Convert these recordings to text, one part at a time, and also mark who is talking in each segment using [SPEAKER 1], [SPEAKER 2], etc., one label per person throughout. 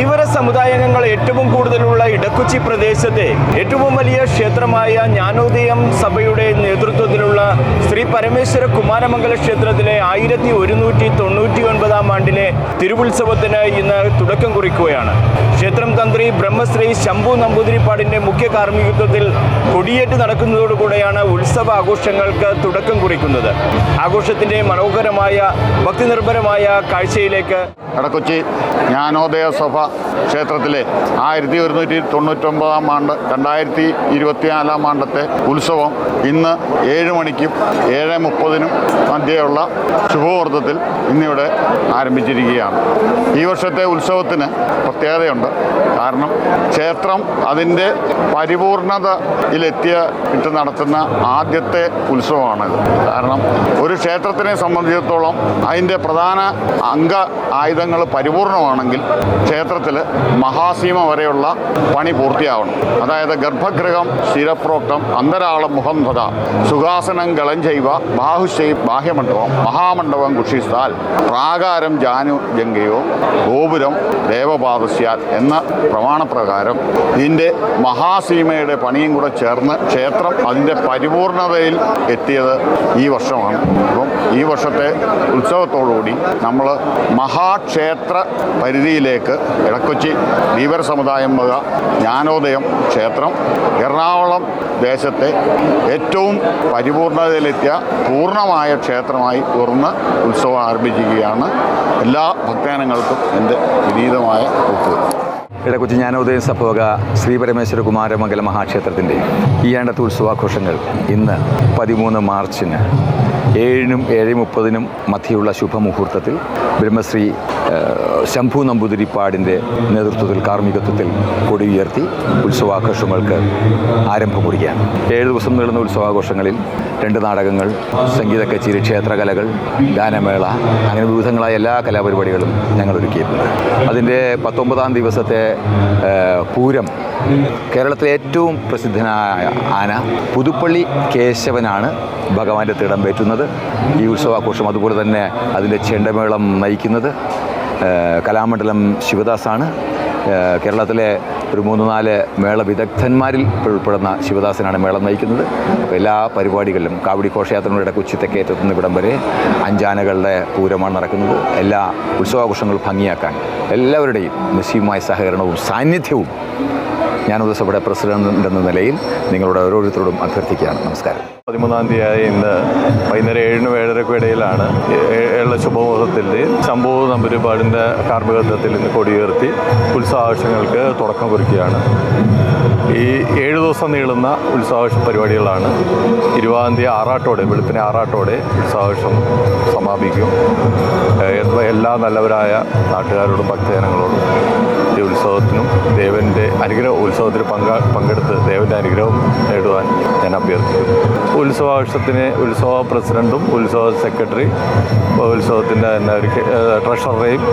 [SPEAKER 1] ധീവര സമുദായാംഗങ്ങൾ ഏറ്റവും കൂടുതലുള്ള ഇടക്കുച്ചി പ്രദേശത്തെ ഏറ്റവും വലിയ ക്ഷേത്രമായ ജ്ഞാനോദയം സഭയുടെ നേതൃത്വത്തിലുള്ള ശ്രീ പരമേശ്വര കുമാരമംഗല ക്ഷേത്രത്തിലെ ആയിരത്തി ഒരുന്നൂറ്റി തൊണ്ണൂറ്റി ഒൻപതാം ആണ്ടിലെ തിരുവുത്സവത്തിന് ഇന്ന് തുടക്കം കുറിക്കുകയാണ്. ക്ഷേത്രം തന്ത്രി ബ്രഹ്മശ്രീ ശംഭു നമ്പൂതിരിപ്പാടിന്റെ മുഖ്യ കാർമ്മികത്വത്തിൽ കൊടിയേറ്റ് നടക്കുന്നതോടുകൂടെയാണ് ഉത്സവ ആഘോഷങ്ങൾക്ക് തുടക്കം കുറിക്കുന്നത്. ആഘോഷത്തിന്റെ മനോഹരമായ ഭക്തിനിർഭരമായ കാഴ്ചയിലേക്ക്
[SPEAKER 2] ഇടക്കൊച്ചി ജ്ഞാനോദയ സഭ ക്ഷേത്രത്തിലെ ആയിരത്തി ഒരുന്നൂറ്റി തൊണ്ണൂറ്റൊമ്പതാം ആണ്ട് രണ്ടായിരത്തി ഇരുപത്തിനാലാം ആണ്ടത്തെ ഉത്സവം ഇന്ന് ഏഴ് മണിക്കും ഏഴ് മുപ്പതിനും മധ്യയുള്ള ശുഭമുഹൂർത്തത്തിൽ ഇന്നിവിടെ ആരംഭിച്ചിരിക്കുകയാണ്. ഈ വർഷത്തെ ഉത്സവത്തിന് പ്രത്യേകതയുണ്ട്. കാരണം ക്ഷേത്രം അതിന്റെ പരിപൂർണതയിലെത്തിയ ഇട്ട് നടത്തുന്ന ആദ്യത്തെ ഉത്സവമാണ് കാരണം ഒരു ക്ഷേത്രത്തിനെ സംബന്ധിച്ചിടത്തോളം അതിന്റെ പ്രധാന അംഗ ആയുധങ്ങൾ പരിപൂർണമാണെങ്കിൽ ക്ഷേത്രത്തിൽ മഹാസീമ വരെയുള്ള പണി പൂർത്തിയാവണം. അതായത് ഗർഭഗൃഹം ശിരപ്രോക്തം അന്തരാളം മുഖം തഥ സുഖാസനം കളഞ്ചൈവ ബാഹുശൈ ബാഹ്യമണ്ഡപം മഹാമണ്ഡപം കുഷിസ്ഥാൽ പ്രാകാരം ജാനു ജംഗയോ ഗോപുരം ദേവപാദസ്യാൽ എന്ന പ്രമാണപ്രകാരം ഇതിന്റെ മഹാസീമയുടെ പണിയും കൂടെ ചേർന്ന് ക്ഷേത്രം അതിന്റെ പരിപൂർണതയിൽ എത്തിയത് ഈ വർഷമാണ്. അപ്പം ഈ വർഷത്തെ ഉത്സവത്തോടുകൂടി നമ്മൾ മഹാക്ഷേത്ര പരിധിയിലേക്ക് ഇടക്കൊച്ചി ധീവര സമുദായം വക ജ്ഞാനോദയം ക്ഷേത്രം എറണാകുളം ദേശത്തെ ഏറ്റവും പരിപൂർണതയിലെത്തിയ പൂർണമായ ക്ഷേത്രമായി ഉയർന്ന് ഉത്സവം ആരംഭിക്കുകയാണ്. എല്ലാ ഭക്തജനങ്ങൾക്കും എന്റെ വിനീതമായ ഒപ്പുവെപ്പ്
[SPEAKER 3] ഇടക്കൊച്ചി ജ്ഞാനോദയം സഭവക ശ്രീ പരമേശ്വര കുമാരമംഗല മഹാക്ഷേത്രത്തിന്റെ ഈ ആണ്ടത്തെ ഉത്സവാഘോഷങ്ങൾ ഇന്ന് പതിമൂന്ന് മാർച്ചിന് ഏഴിനും ഏഴ് മുപ്പതിനും മധ്യയുള്ള ശുഭമുഹൂർത്തത്തിൽ ബ്രഹ്മശ്രീ ശംഭു നമ്പൂതിരിപ്പാടിന്റെ നേതൃത്വത്തിൽ കാർമ്മികത്വത്തിൽ കൊടി ഉയർത്തി ഉത്സവാഘോഷങ്ങൾക്ക് ആരംഭം കുറിക്കുകയാണ് ഏഴ് ദിവസം നീളുന്ന ഉത്സവാഘോഷങ്ങളിൽ രണ്ട് നാടകങ്ങൾ സംഗീത കച്ചേരി ക്ഷേത്രകലകൾ ഗാനമേള അങ്ങനെ വിവിധങ്ങളായ എല്ലാ കലാപരിപാടികളും ഞങ്ങൾ ഒരുക്കിയിട്ടുണ്ട്. അതിന്റെ പത്തൊമ്പതാം ദിവസത്തെ പൂരം കേരളത്തിലെ ഏറ്റവും പ്രസിദ്ധനായ ആന പുതുപ്പള്ളി കേശവനാണ് ഭഗവാന്റെ തിടം പേറ്റുന്നത്. ഈ ഉത്സവാഘോഷം അതുപോലെ തന്നെ അതിന്റെ ചെണ്ടമേളം നയിക്കുന്നത് കലാമണ്ഡലം ശിവദാസാണ്. കേരളത്തിലെ ഒരു മൂന്ന് നാല് മേള വിദഗ്ധന്മാരിൽ ഉൾപ്പെടുന്ന ശിവദാസനാണ് മേളം നയിക്കുന്നത്. എല്ലാ പരിപാടികളിലും കാവടി ഘോഷയാത്രകളുടെ കൊച്ചി തെക്കേറ്റത്തുനിന്ന് ഇവിടം വരെ അഞ്ചാനകളുടെ പൂരമാണ് നടക്കുന്നത്. എല്ലാ ഉത്സവാഘോഷങ്ങളും ഭംഗിയാക്കാൻ എല്ലാവരുടെയും നിശ്ചയമായ സഹകരണവും സാന്നിധ്യവും ഞാനത് സഭയുടെ പ്രസിഡന്റ് എന്ന നിലയിൽ നിങ്ങളോട് ഓരോരുത്തരോടും അഭ്യർത്ഥിക്കുകയാണ്. നമസ്കാരം.
[SPEAKER 4] പതിമൂന്നാം തീയതി ഇന്ന് വൈകുന്നേരം ഏഴിനും ഏഴരക്കും ഇടയിലാണ് ഏഴ് ശുഭമുഹൂർത്തത്തിൽ ശംഭു നമ്പൂരിപ്പാടിന്റെ കാർമ്മികത്വത്തിൽ ഇന്ന് കൊടിയുയർത്തി ഉത്സവാഘോഷങ്ങൾക്ക് തുടക്കം കുറിക്കുകയാണ്. ഈ ഏഴ് ദിവസം നീളുന്ന ഉത്സവാഘോഷ പരിപാടികളാണ് ഇരുപതാം തീയതി ആറാട്ടോടെ വെളുപ്പിനെ ആറാട്ടോടെ ഉത്സവാവശ്യം സമാപിക്കും. എല്ലാ നല്ലവരായ നാട്ടുകാരോടും ഭക്തജനങ്ങളോടും ഈ ഉത്സവത്തിനും ദേവന്റെ അനുഗ്രഹ ഉത്സവത്തിൽ പങ്ക പങ്കെടുത്ത് ദേവന്റെ അനുഗ്രഹം നേടുവാൻ ഞാൻ അഭ്യർത്ഥിക്കുന്നു. ഉത്സവാവശ്യത്തിന് ഉത്സവ പ്രസിഡന്റും ഉത്സവ സെക്രട്ടറി ഉത്സവത്തിന്റെ തന്നെ ഒരു ട്രഷററേയും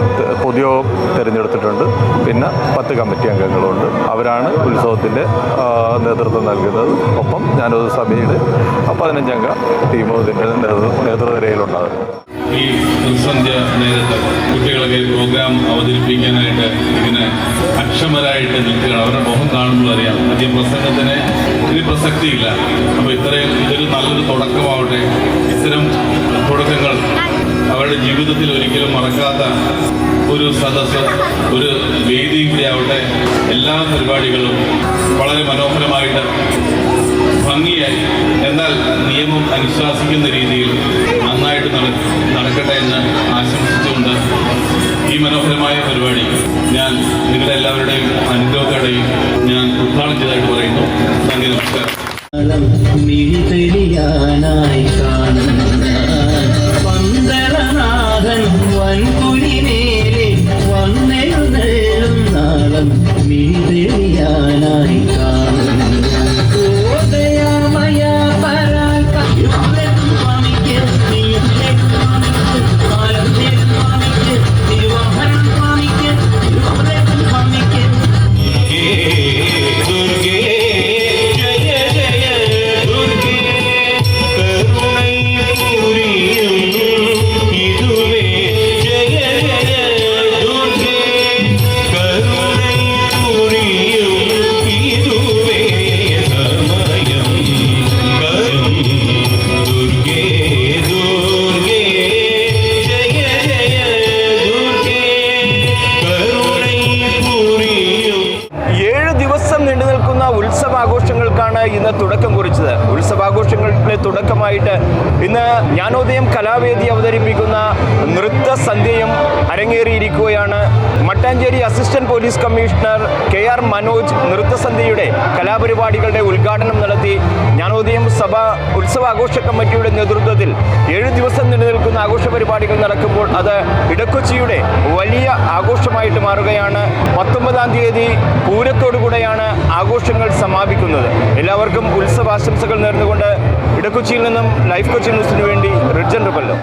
[SPEAKER 4] പൊതുയോഗം തിരഞ്ഞെടുത്തിട്ടുണ്ട്. പിന്നെ പത്ത് കമ്മിറ്റി അംഗങ്ങളുണ്ട്. അവരാണ് ഉത്സവത്തിന്റെ നേതൃത്വം നൽകുന്നത്. ഒപ്പം ഞാനൊരു സഭയുടെ പതിനഞ്ചംഗ ടീമും ഇതിന്റെ നേതൃ നേതൃനിരയിലുണ്ടാകും
[SPEAKER 5] ഈ പ്രതിസന്ധ്യ നേരത്ത് കുട്ടികളൊക്കെ പ്രോഗ്രാം അവതരിപ്പിക്കാനായിട്ട് ഇങ്ങനെ അക്ഷമരായിട്ട് നിൽക്കുകയാണ്. അവരുടെ മുഖം കാണുമ്പോൾ അറിയാം. അധികം പ്രസംഗത്തിന് ഇതിന് പ്രസക്തിയില്ല. അപ്പോൾ ഇത്രയും ഇതൊരു നല്ലൊരു തുടക്കമാവട്ടെ. ഇത്തരം തുടക്കങ്ങൾ അവരുടെ ജീവിതത്തിൽ ഒരിക്കലും മറക്കാത്ത ഒരു സദസ്സ് ഒരു വേദി കൂടിയാവട്ടെ എല്ലാ പരിപാടികളും വളരെ മനോഹരമായിട്ട് ഭംഗിയായി. എന്നാൽ നിയമം അനുശാസിക്കുന്ന രീതിയിൽ നന്നായിട്ട് നട നടക്കട്ടെ എന്ന് ആശംസിച്ചുകൊണ്ട് ഈ മനോഹരമായ പരിപാടി ഞാൻ നിങ്ങളുടെ എല്ലാവരുടെയും അനുഗ്രഹത്തോടെയും ഞാൻ ഉദ്ഘാടനം ചെയ്തതായിട്ട് പറയുന്നു. നന്ദി നമസ്കാരം.
[SPEAKER 6] പന്തളനാഥൻ ഉത്സവാഘോഷങ്ങൾക്കാണ്
[SPEAKER 7] ഇന്ന് തുടക്കം കുറിച്ചത്. ഉത്സവാഘോഷങ്ങളുടെ തുടക്കമായിട്ട്
[SPEAKER 1] ഇന്ന് ജ്ഞാനോദയം കലാവേദി അവതരിപ്പിക്കുന്ന നൃത്തസന്ധ്യയും അരങ്ങേറിയിരിക്കുകയാണ്. Mattancherry assistant police commissioner K R Manoj നൃത്തസന്ധ്യയുടെ കലാപരിപാടികളുടെ ഉദ്ഘാടനം നടത്തി ജ്ഞാനോദയം സഭ ഉത്സവാഘോഷ കമ്മിറ്റിയുടെ നേതൃത്വത്തിൽ ഏഴ് ദിവസം നീണ്ടു നിൽക്കുന്ന ആഘോഷ പരിപാടികൾ നടക്കുമ്പോൾ അത് ഇടക്കൊച്ചിയുടെ വലിയ ആഘോഷമായിട്ട് മാറുകയാണ്. പത്തൊമ്പതാം തീയതി പൂരത്തോടുകൂടെയാണ് ആഘോഷങ്ങൾ സമാപിക്കുന്നത്. എല്ലാവർക്കും ഉത്സവാശംസകൾ നേർന്നുകൊണ്ട് ഇടക്കൊച്ചിയിൽ നിന്നും ലൈഫ് കൊച്ചി ന്യൂസിനു വേണ്ടി റിജൻ റുബല്ലോ.